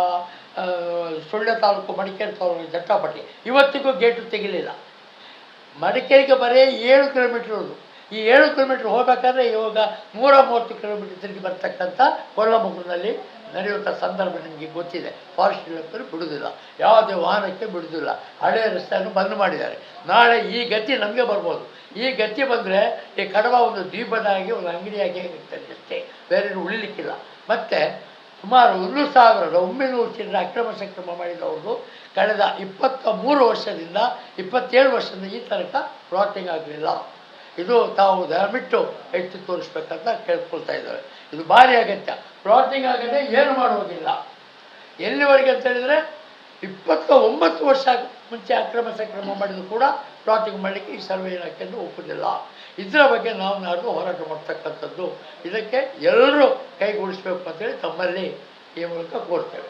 ಸುಳ್ಯ ತಾಲೂಕು ಮಡಿಕೇರಿ ತಾಲೂಕು ಜಟ್ಟಾಪಟ್ಟಿ ಇವತ್ತಿಗೂ ಗೇಟು ತೆಗಿಲಿಲ್ಲ. ಮಡಿಕೇರಿಗೆ ಬರೀ ಏಳು ಕಿಲೋಮೀಟ್ರ್ ಇರೋದು ಈ ಏಳು ಕಿಲೋಮೀಟ್ರ್ ಹೋಗಬೇಕಾದ್ರೆ ಇವಾಗ ನೂರ ಮೂವತ್ತು ಕಿಲೋಮೀಟ್ರ್ ತಿರುಗಿ ಬರ್ತಕ್ಕಂಥ ಕೊಲ್ಲಮುಗ್ರಿನಲ್ಲಿ ನಡೆಯುವಂಥ ಸಂದರ್ಭ ನಿಮಗೆ ಗೊತ್ತಿದೆ. ಫಾರೆಸ್ಟ್ ಇಲಾಖೆಯವರು ಬಿಡುವುದಿಲ್ಲ ಯಾವುದೇ ವಾಹನಕ್ಕೆ ಬಿಡುವುದಿಲ್ಲ ಹಳೆಯ ರಸ್ತೆಯನ್ನು ಬಂದ್ ಮಾಡಿದ್ದಾರೆ. ನಾಳೆ ಈ ಗತಿ ನಮಗೆ ಬರ್ಬೋದು. ಈ ಗತಿ ಬಂದರೆ ಈ ಕಡವ ಒಂದು ದ್ವೀಪದಾಗಿ, ಒಂದು ಅಂಗಡಿಯಾಗಿ ಅಷ್ಟೇ. ಬೇರೆ ಉಳಿಲಿಕ್ಕಿಲ್ಲ. ಮತ್ತು ಸುಮಾರು ಒಂದು ಸಾವಿರದ ಒಂಬೈನೂರು ಚಿನ್ನ ಅಕ್ರಮ ಸಕ್ರಮ ಮಾಡಿದವರು ಕಳೆದ ಇಪ್ಪತ್ತ ಮೂರು ವರ್ಷದಿಂದ, ಇಪ್ಪತ್ತೇಳು ವರ್ಷದಿಂದ ಈ ತನಕ ಪ್ಲಾಟಿಂಗ್ ಆಗಲಿಲ್ಲ. ಇದು ತಾವು ದಯವಿಟ್ಟು ಎತ್ತಿ ತೋರಿಸ್ಬೇಕಂತ ಕೇಳ್ಕೊಳ್ತಾ ಇದ್ದಾರೆ. ಇದು ಭಾರಿ ಅಗತ್ಯ. ಪ್ಲಾಟಿಂಗ್ ಆಗದೆ ಏನು ಮಾಡುವುದಿಲ್ಲ ಎಲ್ಲಿವರೆಗೆ ಅಂತ ಹೇಳಿದರೆ ಇಪ್ಪತ್ತ ಒಂಬತ್ತು ವರ್ಷ ಮುಂಚೆ ಅಕ್ರಮ ಸಕ್ರಮ ಮಾಡಿದ್ರು ಕೂಡ ಪ್ಲಾಟಿಂಗ್ ಮಾಡಲಿಕ್ಕೆ ಈ ಸರ್ವೆ ಇಲಾಖೆಯನ್ನು ಒಪ್ಪುದಿಲ್ಲ. ಇದರ ಬಗ್ಗೆ ನಾವು ನಾಡ್ದು ಹೋರಾಟ ಮಾಡ್ತಕ್ಕಂಥದ್ದು. ಇದಕ್ಕೆ ಎಲ್ಲರೂ ಕೈಗೂಡಿಸ್ಬೇಕು ಅಂತೇಳಿ ತಮ್ಮಲ್ಲಿ ಈ ಮೂಲಕ ಕೋರ್ತೇವೆ.